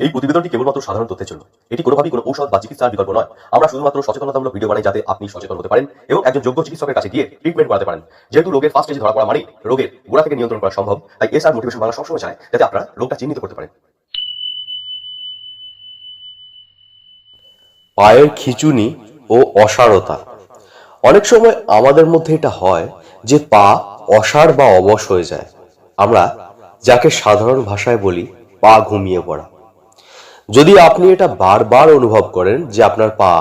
এই প্রতিবেদনটি কেবলমাত্র সাধারণ তথ্যের জন্য। এটি কোনোভাবেই কোনো ঔষধ বা চিকিৎসার বিকল্প নয়। আমরা শুধুমাত্র সচেতনতামূলক ভিডিও বানাই যাতে আপনি সচেতন হতে পারেন এবং একজন যোগ্য চিকিৎসকের কাছে গিয়ে ট্রিটমেন্ট করাতে পারেন। যেহেতু রোগের ফার্স্ট স্টেজে ধরা পড়া মানেই রোগের গোড়া থেকে নিয়ন্ত্রণ করা সম্ভব, তাই এস আর মোটিভেশন বাংলা সবসময় চায় যাতে আপনারা রোগটা চিহ্নিত করতে পারেন। পায়ের খিচুনি ও অসারতা। অনেক সময় আমাদের মধ্যে এটা হয় যে পা অসার বা অবশ হয়ে যায়। আমরা যাকে সাধারণ ভাষায় বলি, পা ঘুমিয়ে পড়া। যদি আপনি এটা বারবার অনুভব করেন যে আপনার পা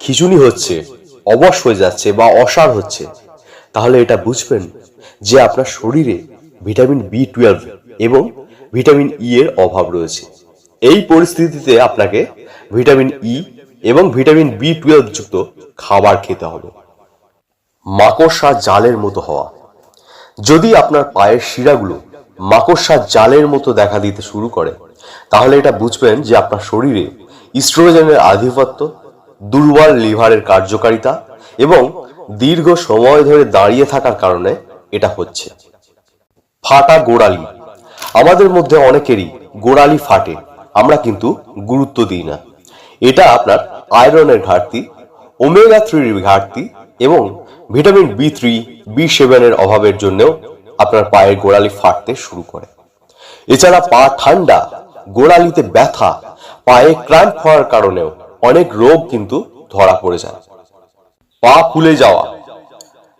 খিচুনি হচ্ছে, অবশ হয়ে যাচ্ছে বা অসার হচ্ছে, তাহলে এটা বুঝবেন যে আপনার শরীরে ভিটামিন বি টুয়েলভ এবং ভিটামিন ই এর অভাব রয়েছে। এই পরিস্থিতিতে আপনাকে ভিটামিন ই এবং ভিটামিন বি টুয়েলভ যুক্ত খাবার খেতে হবে। মাকড়সা জালের মতো হওয়া। যদি আপনার পায়ের শিরাগুলো মাকড়সা জালের মতো দেখা দিতে শুরু করে তাহলে এটা বুঝবেন যে আপনার শরীরে ইস্ট্রোজেনের আধিপত্য, দুর্বল লিভারের কার্যকারিতা এবং দীর্ঘ সময় ধরে দাঁড়িয়ে থাকার কারণে এটা হচ্ছে। ফাটা গোড়ালি। আমাদের মধ্যে অনেকেরই গোড়ালি ফাটে, আমরা কিন্তু গুরুত্ব দিই না। এটা আপনার আয়রনের ঘাটতি, ওমেগা থ্রির ঘাটতি এবং ভিটামিন বি থ্রি, বি সেভেনের অভাবের জন্যও আপনার পায়ের গোড়ালি ফাটতে শুরু করে। এছাড়া পা ঠান্ডা গোড়ালিতে ব্যথা, পায়ে ক্র্যাম্প হওয়ার কারণেও অনেক রোগ কিন্তু ধরা পড়ে যায়। পা ফুলে যাওয়া।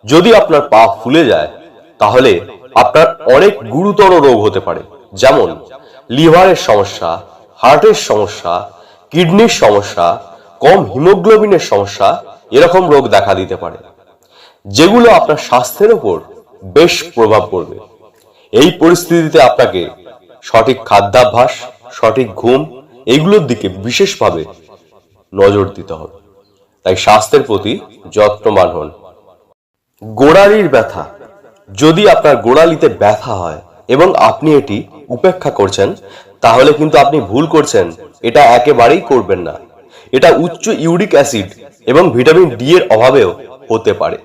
যদি আপনার পা ফুলে যায়, তাহলে আপনার অনেক গুরুতর রোগ হতে পারে, যেমন লিভারের সমস্যা, হার্টের সমস্যা, কিডনির সমস্যা, কম হিমোগ্লোবিনের সমস্যা, এরকম রোগ দেখা দিতে পারে। যেগুলো আপনার স্বাস্থ্যের উপর বেশ প্রভাব পড়বে। এই পরিস্থিতিতে আপনাকে সঠিক খাদ্যাভ্যাস, সঠিক ঘুম, এগুলোর দিকে বিশেষভাবে নজর দিতে হবে। তাই স্বাস্থ্যের প্রতি যত্নবান হন। গোড়ালির ব্যথা। যদি আপনার গোড়ালিতে ব্যথা হয় এবং আপনি এটি উপেক্ষা করছেন, তাহলে কিন্তু আপনি ভুল করছেন। এটা একেবারেই করবেন না। এটা উচ্চ ইউরিক অ্যাসিড এবং ভিটামিন ডি এর অভাবেও হতে পারে।